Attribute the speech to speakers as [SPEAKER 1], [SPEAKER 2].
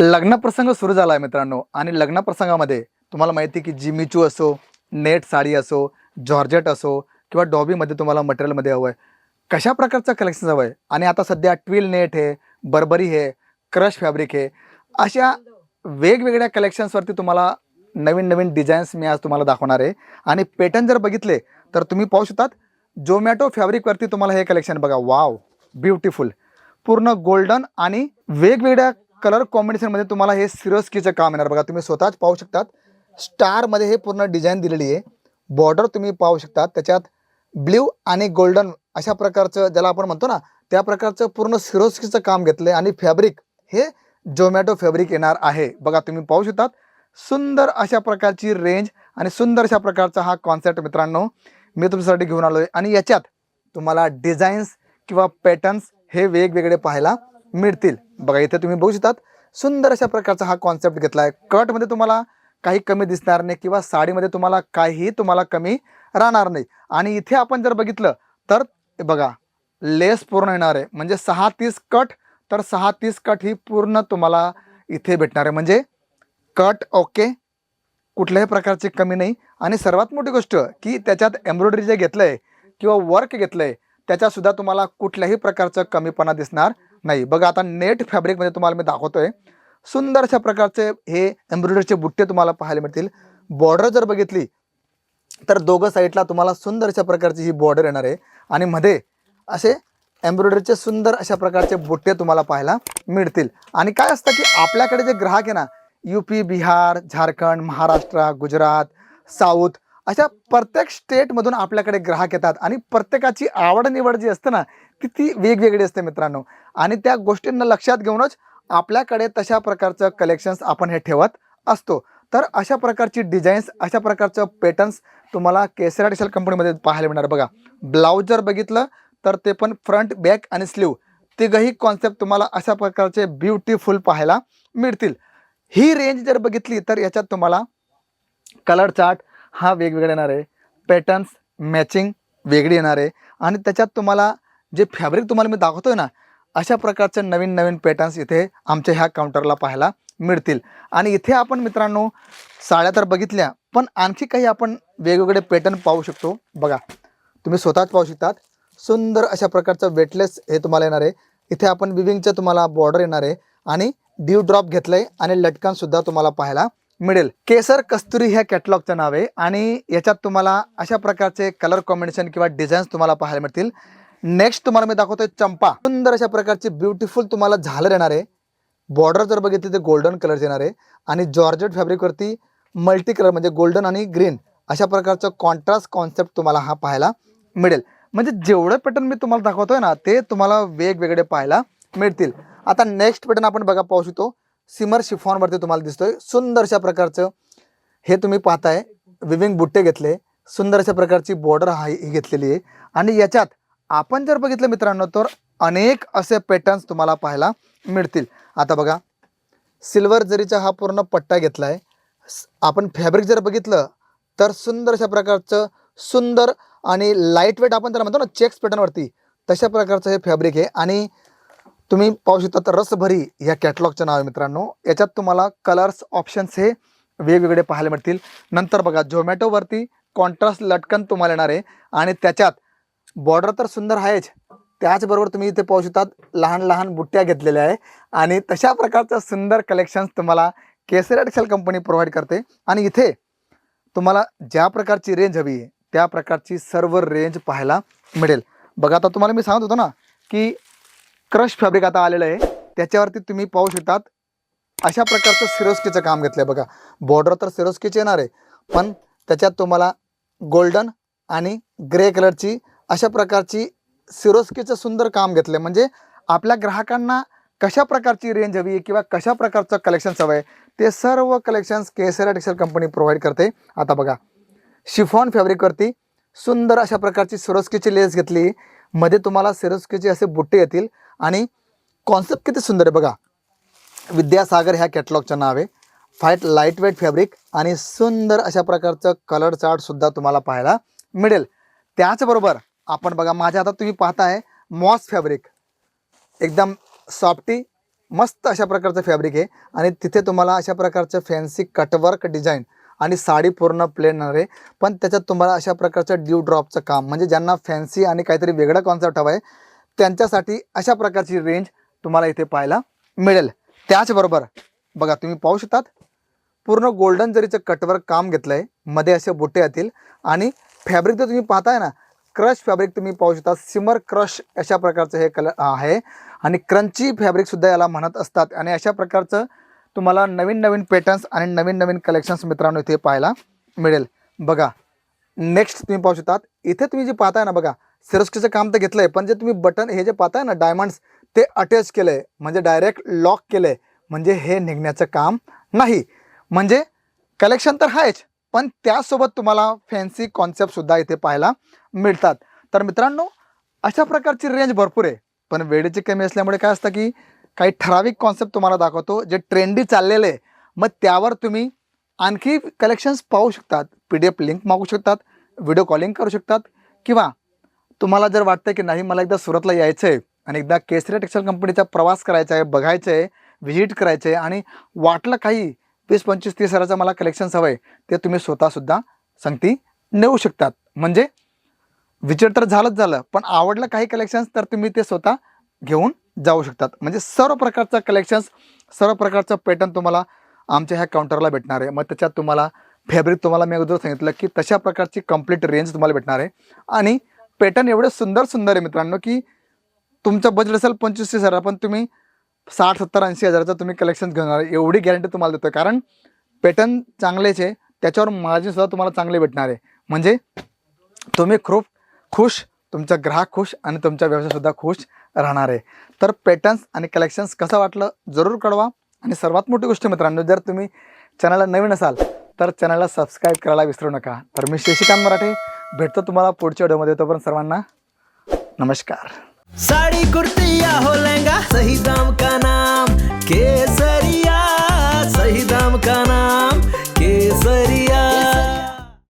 [SPEAKER 1] लग्नप्रसंग सुरू झाला आहे मित्रांनो. आणि लग्नप्रसंगामध्ये तुम्हाला माहिती आहे की जिमीचू असो नेट साडी असो जॉर्जेट असो किंवा डॉबीमध्ये तुम्हाला मटेरियलमध्ये हवं आहे कशा प्रकारचं कलेक्शन हवं आहे आणि आता सध्या ट्विल नेट हे बर्बरी हे क्रश फॅब्रिक हे अशा वेगवेगळ्या कलेक्शन्सवरती तुम्हाला नवीन नवीन डिझाईन्स मी आज तुम्हाला दाखवणार आहे. आणि पॅटर्न जर बघितले तर तुम्ही पाहू शकतात जोमॅटो फॅब्रिकवरती तुम्हाला हे कलेक्शन बघा. वाव ब्युटिफुल पूर्ण गोल्डन आणि वेगवेगळ्या कलर कॉम्बिनेशनमध्ये तुम्हाला हे सिरोस्कीचं काम येणार बघा. तुम्ही स्वतःच पाहू शकतात. स्टारमध्ये हे पूर्ण डिझाईन दिलेली आहे. बॉर्डर तुम्ही पाहू शकता त्याच्यात ब्ल्यू आणि गोल्डन अशा प्रकारचं ज्याला आपण म्हणतो ना त्या प्रकारचं पूर्ण सिरोस्कीचं काम घेतलं आहे आणि फॅब्रिक हे जोमॅटो फॅब्रिक येणार आहे. बघा तुम्ही पाहू शकतात. सुंदर अशा प्रकारची रेंज आणि सुंदर अशा प्रकारचा हा कॉन्सेप्ट मित्रांनो मी तुमच्यासाठी घेऊन आलो आहे आणि याच्यात तुम्हाला डिझाईन्स किंवा पॅटर्न्स हे वेगवेगळे पाहायला मिळतील. बघा इथे तुम्ही बघू शकतात सुंदर अशा प्रकारचा हा कॉन्सेप्ट घेतला आहे कटमध्ये तुम्हाला काही कमी दिसणार नाही किंवा साडीमध्ये तुम्हाला काहीही तुम्हाला कमी राहणार नाही. आणि इथे आपण जर बघितलं तर बघा लेस पूर्ण येणार आहे. म्हणजे सहा तीस कट तर सहा तीस कट ही पूर्ण तुम्हाला इथे भेटणार आहे. म्हणजे कट ओके कुठल्याही प्रकारची कमी नाही. आणि सर्वात मोठी गोष्ट की त्याच्यात एम्ब्रॉयडरी जे घेतलं आहे किंवा वर्क घेतलं आहे त्याच्यातसुद्धा तुम्हाला कुठल्याही प्रकारचं कमीपणा दिसणार नाही बघा आता नेट फॅब्रिकमध्ये तुम्हाला मी दाखवतोय. सुंदर अशा प्रकारचे हे एम्ब्रॉयडरीचे बुट्टे तुम्हाला पाहायला मिळतील. बॉर्डर जर बघितली तर दोघं साईडला तुम्हाला सुंदर अशा प्रकारची ही बॉर्डर येणार आहे. आणि मध्ये असे एम्ब्रॉयडरीचे सुंदर अशा प्रकारचे बुट्टे तुम्हाला पाहायला मिळतील. आणि काय असतं की आपल्याकडे जे ग्राहक आहे ना U P Bihar Jharkhand Maharashtra Gujarat south अशा प्रत्येक स्टेटमधून आपल्याकडे ग्राहक येतात आणि प्रत्येकाची आवड निवड जी असते ना ती ती वेगवेगळी असते मित्रांनो. आणि त्या गोष्टींना लक्षात घेऊनच आपल्याकडे तशा प्रकारचं कलेक्शन्स आपण हे ठेवत असतो. तर अशा प्रकारची डिझाईन्स अशा प्रकारचं पॅटर्न्स तुम्हाला केसरा टेक्सटाईल कंपनीमध्ये पाहायला मिळणार बघा. ब्लाऊज जर बघितलं तर ते पण फ्रंट बॅक आणि स्लीव तिघही कॉन्सेप्ट तुम्हाला अशा प्रकारचे ब्युटिफुल पाहायला मिळतील. ही रेंज जर बघितली तर याच्यात तुम्हाला कलर चार्ट हा वेगवेगळा येणार आहे. पॅटर्न्स मॅचिंग वेगळी येणार आहे. आणि त्याच्यात तुम्हाला जे फॅब्रिक तुम्हाला मी दाखवतोय ना अशा प्रकारचे नवीन नवीन पॅटर्न्स इथे आमच्या ह्या काउंटरला पाहायला मिळतील. आणि इथे आपण मित्रांनो साड्या तर बघितल्या पण आणखी काही आपण वेगवेगळे पॅटर्न पाहू शकतो. बघा तुम्ही स्वतःच पाहू शकतात. सुंदर अशा प्रकारचं वेटलेस हे तुम्हाला येणार आहे. इथे आपण विविंगचं तुम्हाला बॉर्डर येणार आहे. आणि ड्यू ड्रॉप घेतलं आहे आणि लटकनसुद्धा तुम्हाला पाहायला मिळेल. केसर कस्तुरी ह्या कॅटलॉगचं नाव आहे आणि याच्यात तुम्हाला अशा प्रकारचे कलर कॉम्बिनेशन किंवा डिझाईन्स तुम्हाला पाहायला मिळतील. नेक्स्ट तुम्हाला मी दाखवतोय चंपा. सुंदर अशा प्रकारची ब्युटिफुल तुम्हाला झालर येणार आहे. बॉर्डर जर बघितली तर गोल्डन कलर येणार आहे. आणि जॉर्जेट फॅब्रिकवरती मल्टी कलर म्हणजे गोल्डन आणि ग्रीन अशा प्रकारचं कॉन्ट्रास्ट कॉन्सेप्ट तुम्हाला हा पाहायला मिळेल. म्हणजे जेवढं पॅटर्न मी तुम्हाला दाखवतोय ना ते तुम्हाला वेगवेगळे पाहायला मिळतील. आता नेक्स्ट पॅटर्न आपण बघा पाहू शकतो. सिमर शिफॉनवरती तुम्हाला दिसतोय. सुंदर अशा प्रकारचं हे तुम्ही पाहताय. विविंग बुट्टे घेतले. सुंदर अशा प्रकारची बॉर्डर हा ही घेतलेली आहे. आणि याच्यात आपण जर बघितलं मित्रांनो तर अनेक असे पॅटर्न्स तुम्हाला पाहायला मिळतील. आता बघा सिल्वर जरीचा हा पूर्ण पट्टा घेतला आहे आपण फॅब्रिक जर बघितलं तर सुंदर अशा प्रकारचं सुंदर आणि लाइट वेट आपण त्याला म्हणतो ना चेक्स पॅटर्नवरती तशा प्रकारचं हे फॅब्रिक आहे. आणि तुम्ही पाहू शकता तर रसभरी या कॅटलॉगचं नाव आहे मित्रांनो. याच्यात तुम्हाला कलर्स ऑप्शन्स हे वेगवेगळे पाहायला मिळतील. नंतर बघा झोमॅटोवरती कॉन्ट्रास्ट लटकन तुम्हाला येणार आहे. आणि त्याच्यात बॉर्डर तर सुंदर आहेच. त्याचबरोबर तुम्ही इथे पाहू शकतात लहान लहान बुट्ट्या घेतलेल्या आहे. आणि तशा प्रकारचं सुंदर कलेक्शन्स तुम्हाला केसरी टेक्सटाईल कंपनी प्रोव्हाइड करते. आणि इथे तुम्हाला ज्या प्रकारची रेंज हवी आहे त्या प्रकारची सर्व रेंज पाहायला मिळेल. बघा आता तुम्हाला मी सांगत होतो ना की क्रश फॅब्रिक आता आलेलं आहे. त्याच्यावरती तुम्ही पाहू शकतात अशा प्रकारचं सिरोस्कीचं काम घेतलं आहे बघा. बॉर्डर तर सिरोस्कीचे येणार आहे. पण त्याच्यात तुम्हाला गोल्डन आणि ग्रे कलरची अशा प्रकारची सिरोस्कीचं सुंदर काम घेतलं आहे म्हणजे आपल्या ग्राहकांना कशा प्रकारची रेंज हवी आहे किंवा कशा प्रकारचं कलेक्शन्स हवं आहे ते सर्व collections Kesara textile company provide करते. आता बघा शिफॉन फॅब्रिकवरती सुंदर अशा प्रकारची सिरोस्कीची लेस घेतली. मध्ये तुम्हाला सिरोस्कीचे असे बुट्टे येतील. आणि कॉन्सेप्ट किती सुंदर आहे बघा. विद्यासागर ह्या कॅटलॉगचं नाव आहे. फाईट लाइट वेट फॅब्रिक आणि सुंदर अशा प्रकारचं कलर चार्टसुद्धा तुम्हाला पाहायला मिळेल. त्याचबरोबर आपण बघा माझ्या आता तुम्ही पाहताय मॉस फॅब्रिक एकदम सॉफ्टी मस्त अशा प्रकारचं फॅब्रिक आहे. आणि तिथे तुम्हाला अशा प्रकारचं फॅन्सी कटवर्क डिझाईन आणि साडी पूर्ण प्लेन येणार आहे पण त्याच्यात तुम्हाला अशा प्रकारचं ड्यू ड्रॉपचं काम म्हणजे ज्यांना फॅन्सी आणि काहीतरी वेगळं कॉन्सेप्ट हवं आहे त्यांच्यासाठी अशा प्रकारची रेंज तुम्हाला इथे पाहायला मिळेल. त्याचबरोबर बघा तुम्ही पाहू शकतात पूर्ण गोल्डन जरीचं कटवर काम घेतलं आहे मध्ये असे बुट्टे येतील आणि फॅब्रिक जर तुम्ही पाहताय ना क्रश फॅब्रिक तुम्ही पाहू शकता सिमर क्रश अशा प्रकारचं हे कलर आहे. आणि क्रंची फॅब्रिकसुद्धा याला म्हणत असतात. आणि अशा प्रकारचं तुम्हाला नवीन नवीन पॅटर्न्स आणि नवीन नवीन कलेक्शन्स मित्रांनो इथे पाहायला मिळेल. बघा नेक्स्ट तुम्ही पाहू शकतात. इथे तुम्ही जे पाहताय ना बघा सिरस्कीचं काम तर घेतलं आहे पण जे तुम्ही बटन हे जे पाहताय ना डायमंड्स ते अटॅच केलंय. म्हणजे डायरेक्ट लॉक केलंय. म्हणजे हे निघण्याचं काम नाही. म्हणजे कलेक्शन तर आहेच पण त्यासोबत तुम्हाला फॅन्सी कॉन्सेप्टसुद्धा इथे पाहायला मिळतात. तर मित्रांनो अशा प्रकारची रेंज भरपूर आहे. पण वेळेची कमी असल्यामुळे काय असतं की काही ठराविक कॉन्सेप्ट तुम्हाला दाखवतो जे ट्रेंडी चाललेले आहे. मग त्यावर तुम्ही आणखी कलेक्शन्स पाहू शकतात. पी डी एफ लिंक मागू शकतात व्हिडिओ कॉलिंग करू शकतात किंवा तुम्हाला जर वाटतं की नाही मला एकदा सुरतला यायचं आहे आणि एकदा केसरी टेक्सटाईल कंपनीचा प्रवास करायचा आहे बघायचं आहे व्हिजिट करायचं आहे आणि वाटलं काही वीस पंचवीस तीस हजाराचं मला कलेक्शन्स हवं आहे ते तुम्ही स्वतःसुद्धा संगती नेऊ शकतात. म्हणजे विचार तर झालंच झालं पण आवडलं काही कलेक्शन्स तर तुम्ही ते स्वतः घेऊन जाऊ शकतात. म्हणजे सर्व प्रकारचा कलेक्शन्स सर्व प्रकारचं पॅटर्न तुम्हाला आमच्या ह्या काउंटरला भेटणार आहे. मग त्याच्यात तुम्हाला फॅब्रिक तुम्हाला मी अगोदर सांगितलं की तशा प्रकारची कंप्लीट रेंज तुम्हाला भेटणार आहे. आणि पॅटर्न एवढे सुंदर सुंदर आहे मित्रांनो की तुमचं बजेट असेल पंचवीस तीस हजार पण तुम्ही साठ सत्तर ऐंशी हजाराचं तुम्ही कलेक्शन घेणार एवढी गॅरंटी तुम्हाला देतो कारण पॅटर्न चांगलेच आहे. त्याच्यावर मार्जिनसुद्धा तुम्हाला चांगले भेटणार आहे. म्हणजे तुम्ही खूप खुश तुमचा ग्राहक खुश आणि तुमचा व्यवसायसुद्धा खुश राहणार आहे. तर पॅटर्न्स आणि कलेक्शन्स कसं वाटलं जरूर कळवा. आणि सर्वात मोठी गोष्ट मित्रांनो जर तुम्ही चॅनलला नवीन असाल तर चॅनलला सबस्क्राईब करायला विसरू नका. तर मी शशिकांत मराठे भेटतो तुम्हाला पुढच्या व्हिडिओमध्ये तोपर्यंत सर्वांना नमस्कार.
[SPEAKER 2] साडी कुर्ती हो लहंगा सही दाम का नाम? केसरिया सही दाम का नाम?